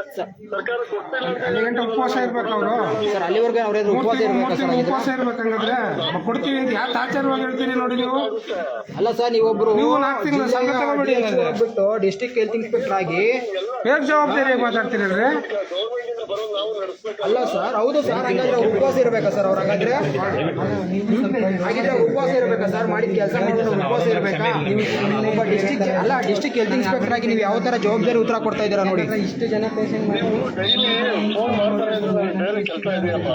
ಸರ್ಕಾರ ಕೊಡ್ತಿಲ್ಲ ಅಂತ ಉಪವಾಸ ಇರ್ಬೇಕು ಅವರು? ಸರ್ ಅಲ್ಲಿವರೆಗೆ ಅವ್ರೇನು ಉಪವಾಸ ಇರ್ಬೇಕಾ ಸರ್? ಉಪವಾಸ ಇರ್ಬೇಕಂಗಂದ್ರೆ ಕೊಡ್ತೀವಿ ಅಂತ ಯಾವ ತಾಚಾರವಾಗಿ ಹೇಳ್ತೀರಿ ನೋಡಿ ನೀವು? ಅಲ್ಲ ಸರ್ ನೀವೊಬ್ರು ನೀವು ನಾಲ್ಕು ತಿಂಗಳ ಸಂಘ ತಗೊಬೇಡಿ ಹಂಗಾದ್ರೆ. ಬಿಟ್ಟು ಡಿಸ್ಟ್ರಿಕ್ಟ್ ಹೆಲ್ತ್ ಇನ್ಸ್ಪೆಕ್ಟರ್ ಆಗಿ ಹೇಗೆ ಜವಾಬ್ದಾರಿಯಾಗಿ ಮಾತಾಡ್ತೀರಲ್ರಿ ಅಲ್ಲ ಸರ್ ಹೌದು ಸರ್ ಹಾಗಾದ್ರೆ ಉಪವಾಸ ಇರ್ಬೇಕಾ ಸರ್ ಅವ್ರು ಹಂಗಾದ್ರೆ? ಹಾಗಿದ್ರೆ ಉಪವಾಸ ಇರ್ಬೇಕಾ ಸರ್ ಮಾಡಿದ ಕೆಲಸ ಮಾಡಿದ್ರೆ ಉಪವಾಸ ಇರ್ಬೇಕಾ? ಒಬ್ಬ ಡಿಸ್ಟಿಕ್ ಅಲ್ಲ ಡಿಸ್ಟಿಕ್ ಹೆಲ್ತ್ ಇನ್ಸ್ಪೆಕ್ಟರ್ ಆಗಿ ನೀವು ಯಾವ ತರ ಜವಾಬ್ದಾರಿ ಉತ್ತರ ಕೊಡ್ತಾ ಇದ್ದೀರಾ ನೋಡಿ. ಇಷ್ಟು ಜನ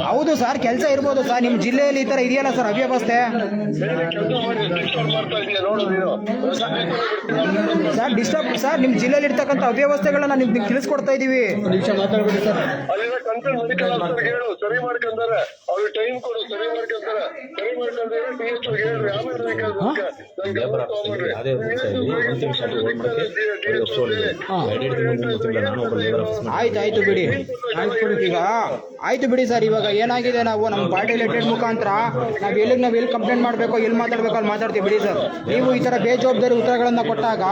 ಹೌದು ಸರ್ ಕೆಲಸ ಇರ್ಬೋದು ಸರ್ ನಿಮ್ಮ ಜಿಲ್ಲೆಯಲ್ಲಿ ಈ ತರ ಇದೆಯಲ್ಲ ಸರ್ ಅವ್ಯವಸ್ಥೆ? ಸರ್ ಡಿಸ್ಟರ್ಬ್ ಸರ್ ನಿಮ್ಮ ಜಿಲ್ಲೆಯಲ್ಲಿ ಇರ್ತಕ್ಕಂಥ ಅವ್ಯವಸ್ಥೆಗಳನ್ನ ನಿಮ್ಗೆ ತಿಳಿಸ್ಕೊಡ್ತಾ ಇದೀವಿ. ನಿಮಿಷ ಮಾತಾಡ್ಬಿಡಿ ಸರ್. ಅಲ್ಲಿಂದ ಕನ್ಸರ್ನ್ ಮೆಡಿಕಲ್ ಆಫೀಸರ್ಗೆ ಹೇಳು ಸರಿ ಮಾಡ್ಕೊಂತಾರೆ ಅವ್ರಿಗೆ ಟೈಮ್ ಕೊಡು ಸರಿ ಮಾಡ್ಕೊಂತಾರೆ ಸರಿ ಮಾಡ್ಕೊಂತಾರೆ ಟಿ ಎಚ್ ಹೇಳ್ರಿ ಆಮೇಲೆ ಆಯ್ತು ಆಯ್ತು ಬಿಡಿ. ಈಗ. ಆಯ್ತು ಬಿಡಿ ಸರ್ ಇವಾಗ ಏನಾಗಿದೆ ನಾವು? ನಮ್ಮ ಪಾರ್ಟಿ ರಿಲೇಟೆಡ್ ಮುಖಾಂತರ ನಾವು ಎಲ್ಲಿಗೆ ನಾವು ಎಲ್ಲಿ ಕಂಪ್ಲೇಂಟ್ ಮಾಡಬೇಕು ಎಲ್ಲಿ ಮಾತಾಡ್ಬೇಕು ಅಲ್ಲಿ ಮಾತಾಡ್ತೀವಿ ಬಿಡಿ ಸರ್. ನೀವು ಈ ಥರ ಬೇಜವಾಬ್ದಾರಿ ಉತ್ತರಗಳನ್ನು ಕೊಟ್ಟಾಗ?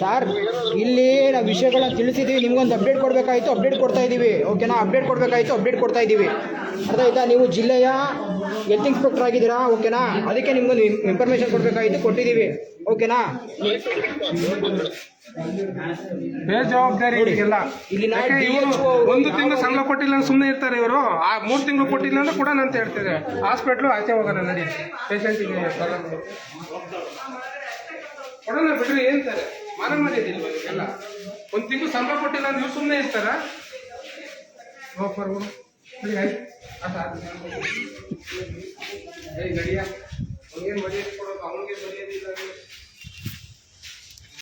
ಸರ್, ಇಲ್ಲಿ ನಾವು ವಿಷಯಗಳನ್ನ ತಿಳಿಸಿದ್ದೀವಿ ನಿಮ್ಗೊಂದು ಅಪ್ಡೇಟ್ ಕೊಡಬೇಕಾಯ್ತು ಅಪ್ಡೇಟ್ ಕೊಡ್ತಾ ಇದ್ದೀವಿ ಓಕೆನಾ ಅಪ್ಡೇಟ್ ಕೊಡಬೇಕಾಯ್ತು ಅಪ್ಡೇಟ್ ಕೊಡ್ತಾ ಇದ್ದೀವಿ ಅರ್ಥ ನೀವು ಜಿಲ್ಲೆಯ ಹೆಲ್ತ್ ಇನ್ಸ್ಪೆಕ್ಟರ್ ಆಗಿದ್ದೀರಾ? ಓಕೆನಾ ಅದಕ್ಕೆ ನಿಮ್ಗೊಂದು ಇನ್ಫಾರ್ಮೇಷನ್ ಕೊಡಬೇಕಾಯ್ತು, ಕೊಟ್ಟಿದ್ದೀವಿ. ಓಕೆನಾ? ಬೇಜವಾಬ್ದಾರಿ ಇವರಿಗೆಲ್ಲ ಇಲ್ಲಿನ ಯಾಕೆ ಇವ್ರು DHO ಒಂದು ತಿಂಗಳು ಸಂಬಳ ಕೊಟ್ಟಿಲ್ಲ ಅಂದ್ರೆ ಸುಮ್ಮನೆ ಇರ್ತಾರೆ ಇವರು? ಆ ಮೂರು ತಿಂಗಳು ಕೊಟ್ಟಿಲ್ಲ ಅಂದ್ರೆ ಕೂಡ ಅಂತ ಹೇಳ್ತಿದ್ದಾರೆ. ಹಾಸ್ಪಿಟ್ಲು ಆಚೆ ಹೋಗೋಣ ನಡಿ. ಪೇಷಂಟಿಗೆ ಕೊಡೋಣ ಬಿಡ್ರಿ ಹೇಳ್ತಾರೆ. ಮಾನ ಮರ್ಯಾದೆ ಇಲ್ವಾ ಇವ್ರಿಗೆಲ್ಲ? ಒಂದು ತಿಂಗಳು ಸಂಬಳ ಕೊಟ್ಟಿಲ್ಲ ಅಂದ್ರೆ ಇವ್ರು ಸುಮ್ಮನೆ ಇರ್ತಾರ? ಹೋಗ್ಬಾರ ನಡಿ ಆಯ್ತು. ಏಯ್ ನಡಿಯ ಅವ್ನಿಗೇನು ಮರ್ಯಾದೆ ಕೊಡೋದು ಅವನಿಗೆ ಮರ್ಯಾದೆ ಇಲ್ಲ ಅಂದ್ರೆ